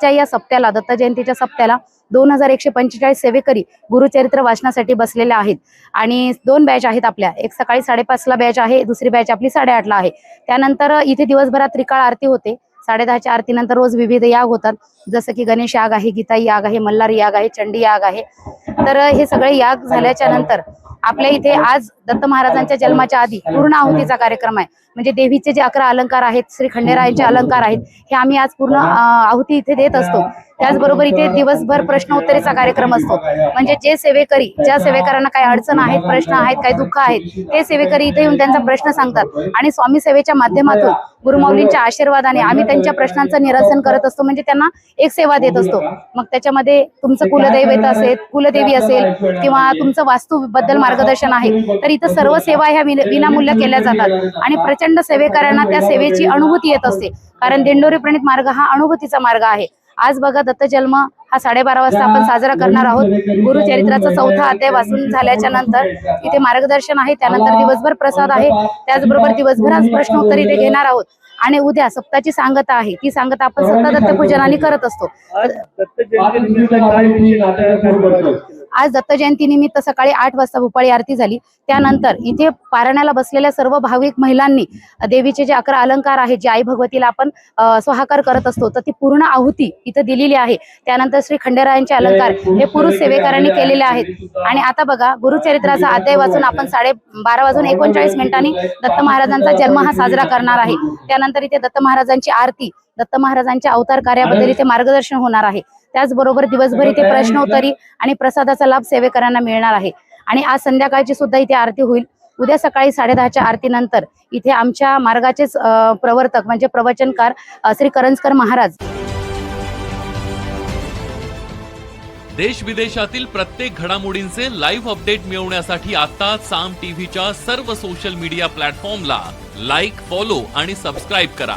आजच्या या सप्त्याला दत्त जयंतीच्या सप्त्याला दोन हजार एकशे पंचेचाळीस सेवेकरी गुरुचरित्र वाचनासाठी बसलेले आहेत. आणि दोन बॅच आहेत आपल्या. एक सकाळी साडेपाचला बॅच आहे दुसरी बॅच आपली साडेआठला आहे. त्यानंतर इथे दिवसभरात त्रिकाळ आरती होते. साडेदहाच्या आरतीनंतर रोज विविध याग होतात. जसं की गणेश याग आहे गीता याग आहे मल्हार याग आहे चंडी याग आहे. तर हे सगळे याग झाल्याच्यानंतर आपल्या इथे आज दत्त महाराजांच्या जन्माच्या आधी पूर्ण आहुतीचा कार्यक्रम आहे. म्हणजे देवीचे जे अकरा अलंकार आहेत श्री खंडेरायांचे अलंकार आहेत हे आम्ही आज पूर्ण आहुती इथे देत असतो. त्याचबरोबर इथे दिवसभर प्रश्न उत्तरेचा कार्यक्रम असतो. म्हणजे जे सेवेकरी ज्या सेवेकरांना काही अडचण आहेत प्रश्न आहेत काही दुःख आहेत ते सेवेकरी इथे येऊन त्यांचा प्रश्न सांगतात. आणि स्वामी सेवेच्या माध्यमातून गुरुमाऊलींच्या आशीर्वादाने आम्ही त्यांच्या प्रश्नांचं निरसन करत असतो. म्हणजे त्यांना एक सेवा देत असतो. मग त्याच्यामध्ये तुमचं कुलदैवत असेल कुलदेवी असेल किंवा तुमचं वास्तू बद्दल मार्गदर्शन आहे तर इथं सर्व सेवा ह्या विन- विनामूल्य केल्या जातात. आणि प्रचंड सेवेकरांना त्या सेवेची अनुभूती येत असते. कारण दिंडोरी प्रणित मार्ग हा अनुभूतीचा मार्ग आहे. आज बघा दत्त जन्म हा साडेबारा वाजता आपण साजरा करणार आहोत. गुरुचरित्राचा चौथा अध्याय वाचून झाल्याच्यानंतर इथे मार्गदर्शन आहे. त्यानंतर दिवसभर प्रसाद आहे. त्याचबरोबर दिवसभर आज प्रश्नोत्तर इथे घेणार आहोत. आणि उद्या सप्ताची सांगता आहे. ती सांगता आपण सत्ता दत्त पूजनाने करत असतो. आज दत्त जयंती निमित्त सकाळी आठ वाजता भोपाळी आरती झाली. त्यानंतर इथे पारायणाला बसलेल्या सर्व भाविक महिलांनी देवीचे जे अकरा अलंकार आहेत जे आई भगवतीला आपण स्वाहाकार करत असतो तर ती पूर्ण आहुती इथं दिलेली आहे. त्यानंतर श्री खंडेरायांचे अलंकार हे पुरुष सेवेकरांनी केलेले आहेत. आणि आता बघा गुरुचरित्राचा अध्याय वाचून आपण साडे बारा वाजून एकोणचाळीस मिनिटांनी दत्त महाराजांचा जन्म हा साजरा करणार आहे. त्यानंतर इथे दत्त महाराजांची आरती दत्त महाराजांच्या अवतार कार्याबद्दल इथे मार्गदर्शन होणार आहे. त्याचबरोबर दिवसभर इथे प्रश्नोत्तरी आणि प्रसादाचा लाभ सेवेकरांना मिळणार आहे. आणि आज संध्याकाळची सुद्धा इथे आरती होईल. उद्या सकाळी साडेदहाच्या आरतीनंतर इथे आमच्या मार्गाचेच प्रवर्तक म्हणजे प्रवचनकार श्री करंजकर महाराज. देश विदेशातील प्रत्येक घडामोडींचे लाईव्ह अपडेट मिळवण्यासाठी आता साम टीव्हीच्या सर्व सोशल मीडिया प्लॅटफॉर्मला लाईक फॉलो आणि सबस्क्राईब करा.